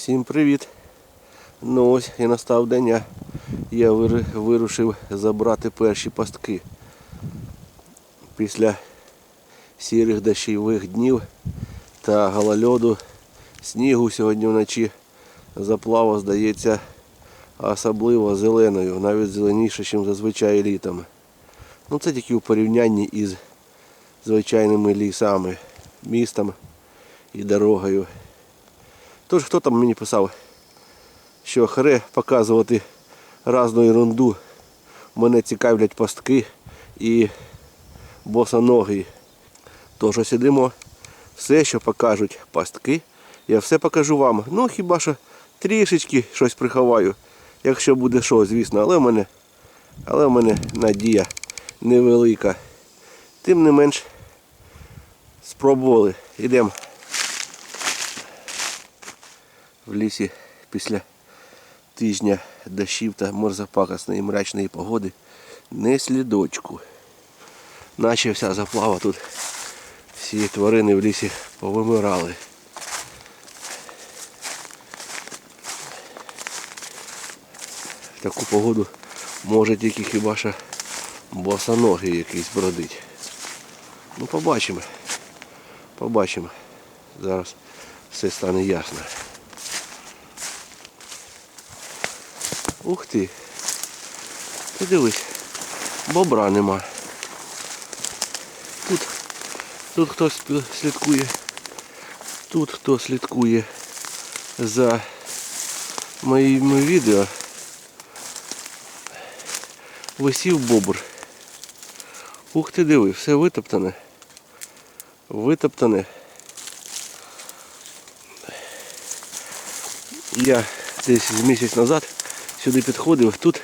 Всім привіт! Ну ось і настав день, я вирушив забрати перші пастки. Після сірих дощових днів та голольоду снігу сьогодні вночі заплава здається особливо зеленою, навіть зеленіше, ніж зазвичай літом. Ну це тільки у порівнянні із звичайними лісами, містом і дорогою. Тож хто там мені писав, що харе показувати разну ерунду. Мене цікавлять пастки і босоногі. Тож сидимо, все, що покажуть пастки, я все покажу вам. Ну хіба що трішечки щось приховаю, якщо буде що, звісно, але в мене, але в мене надія невелика. Тим не менш спробували. Ідемо. В лісі після тижня дощів та мерзопакосної мрачної погоди не слідочку. Наче вся заплава тут всі тварини в лісі повимирали. В таку погоду може тільки хіба що босоногий якийсь бродить. Ну побачимо. Побачимо. Зараз все стане ясно. Ух ти. Ти дивись, бобра нема. Тут, тут хтось слідкує. Тут хто слідкує за моїми відео. Висів бобр. Ух ти диви, все витоптане. Витоптане. Я десь місяць назад сюди підходив, тут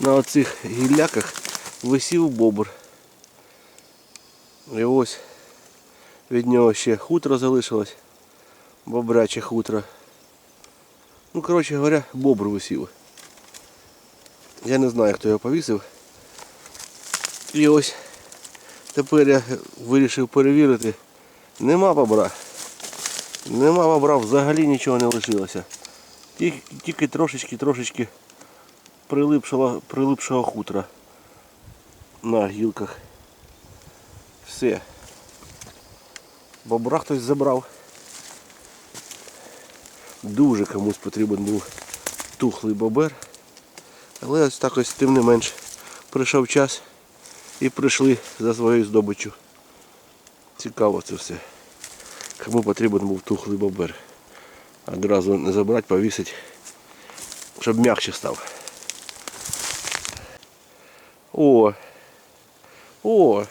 на оцих гілляках висів бобр. І ось від нього ще хутро залишилось, бобряче хутро. Ну, коротше говоря, бобр висів. Я не знаю, хто його повісив. І ось тепер я вирішив перевірити. Нема бобра. Нема бобра, взагалі нічого не лишилося. Тільки, тільки трошечки, трошечки прилипшого, прилипшого хутра на гілках. Все. Бобра хтось забрав. Дуже комусь потрібен був тухлий бобер. Але ось так ось тим не менш прийшов час і прийшли за своєю здобиччю. Цікаво це все. Кому потрібен був тухлий бобер. Одразу не забрати, повісити, щоб м'якше став. О! О!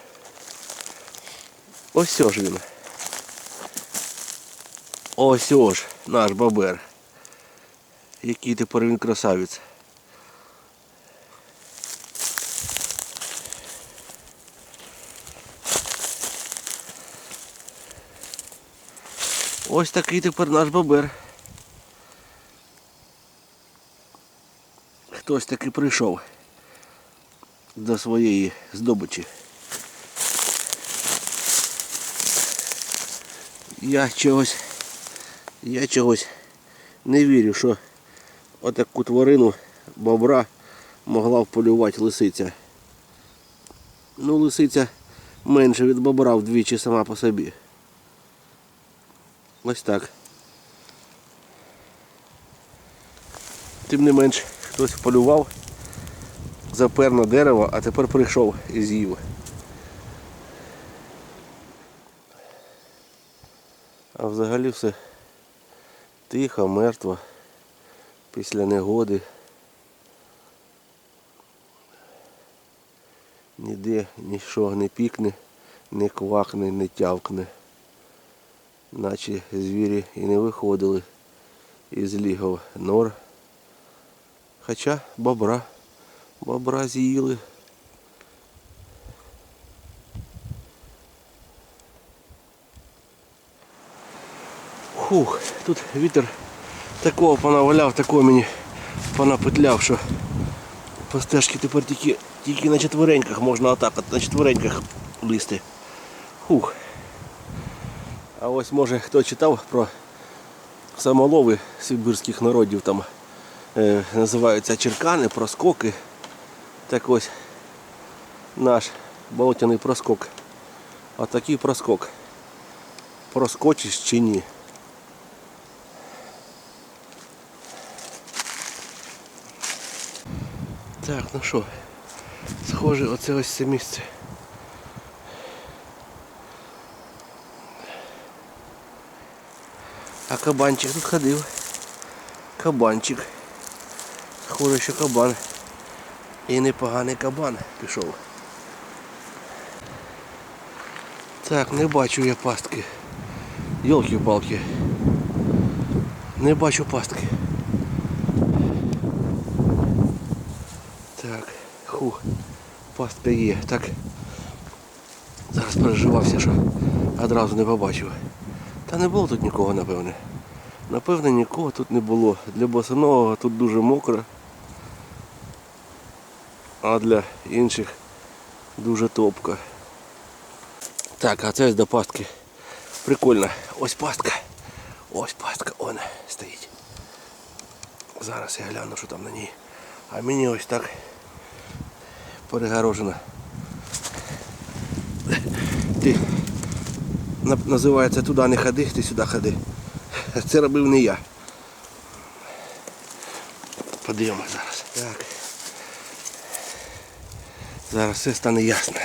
Ось ж він. Ось ж наш бобер. Який тепер він красавець. Ось такий тепер наш бобер. Хтось таки прийшов до своєї здобичі. Я чогось, я чогось не вірю, що отаку тварину бобра могла вполювати лисиця. Ну, лисиця менше від бобра вдвічі сама по собі. Ось так. Тим не менш, хтось полював, запер на дерево, а тепер прийшов і з'їв. А взагалі все тихо, мертво, після негоди. Ніде нічого не пікне, не квакне, не тявкне наче звірі і не виходили із лігов нор. Хоча бобра, бобра з'їли. Фух, тут вітер такого понаваляв, такого мені понапетляв, що по стежці тепер тільки, тільки на четвереньках можна отак, на четвереньках листи. Фух. А ось може хто читав про самолови сибірських народів там е, називаються черкани, проскоки. Так ось наш болотяний проскок. А такий проскок. Проскочиш чи ні? Так, ну що, схоже, оце ось це місце. А кабанчик тут ходив. Кабанчик. Схоже, що кабан. І непоганий кабан пішов. Так, не бачу я пастки. Йолки-палки. Не бачу пастки. Так, ху, пастка є. Так. Зараз переживався, що одразу не побачив. Та не було тут нікого, напевне. Напевне, нікого тут не було. Для босонового тут дуже мокро. А для інших дуже топко. Так, а це до пастки. Прикольно. Ось пастка. Ось пастка, вона стоїть. Зараз я гляну, що там на ній. А мені ось так перегорожено. Ти називається туди не ходи, ти сюди ходи. Це робив не я. Подивимось Зараз все стане ясно.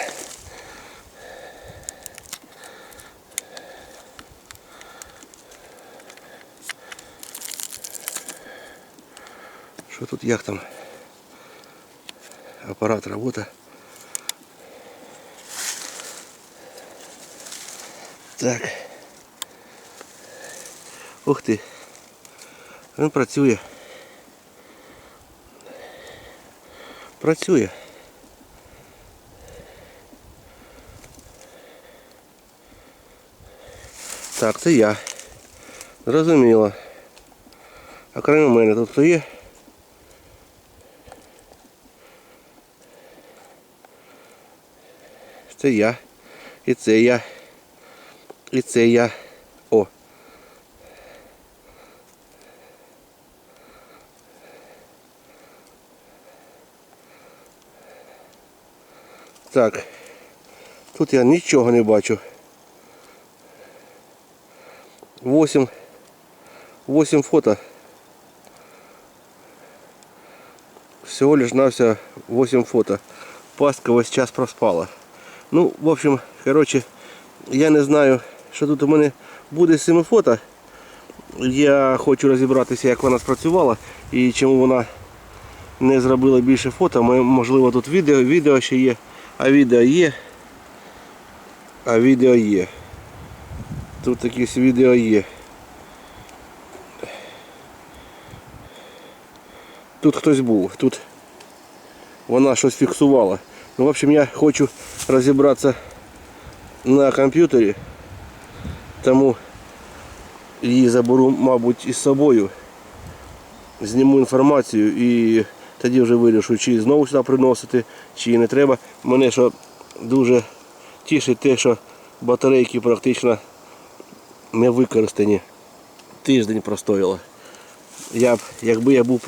Що тут як там? Апарат робота. Так. Ух ти. Він працює. Працює. Так, це я. Зрозуміло. А крім мене тут хто є? Це я. І це я. І це я. О. Так. Тут я нічого не бачу. Восемь. Восемь фото. Всего лишь навсего 8 фото. Пастка весь час проспала. Ну, в общем, короче, я не знаю, що тут у мене буде з цими фото. Я хочу розібратися, як вона спрацювала і чому вона не зробила більше фото. Можливо, тут відео, відео ще є. А відео є. А відео є. Тут якісь відео є. Тут хтось був, тут вона щось фіксувала. Ну, в общем, я хочу розібратися на комп'ютері, тому її заберу, мабуть, із собою. Зніму інформацію і тоді вже вирішу, чи знову сюди приносити, чи не треба. Мене що дуже тішить те, що батарейки практично не використані. Тиждень простоїло. Я б, якби я був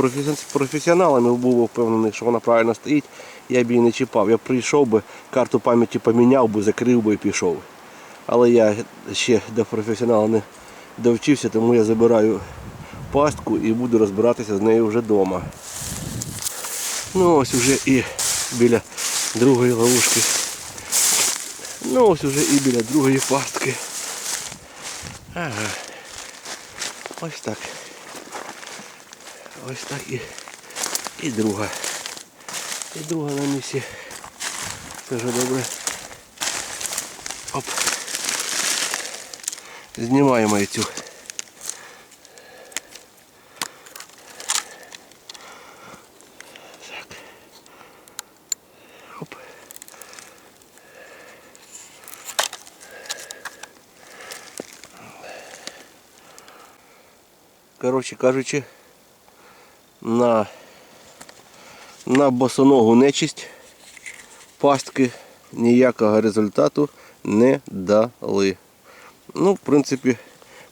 професіоналом і був впевнений, що вона правильно стоїть, я б її не чіпав. Я прийшов би, карту пам'яті поміняв би, закрив би і пішов. Але я ще до професіонала не довчився, тому я забираю пастку і буду розбиратися з нею вже вдома. Ну ось уже і біля другої ловушки. Ну ось уже і біля другої пастки. Ага. Ось так. Ось так і, і друга. І друга на місці. Дуже добре. Оп. Знімаємо цю. Коротше кажучи, на, на босоногу нечисть пастки ніякого результату не дали. Ну, в принципі,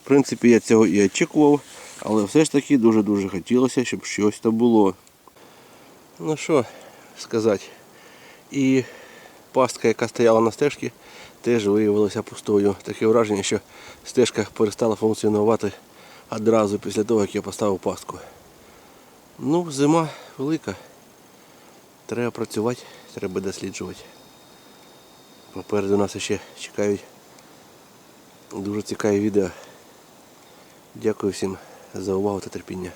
в принципі, я цього і очікував. Але все ж таки дуже-дуже хотілося, щоб щось то було. Ну що сказати. І пастка, яка стояла на стежці, теж виявилася пустою. Таке враження, що стежка перестала функціонувати одразу після того, як я поставив пастку. Ну, зима велика. Треба працювати, треба досліджувати. Попереду нас ще чекають дуже цікаві відео. Дякую всім за увагу та терпіння.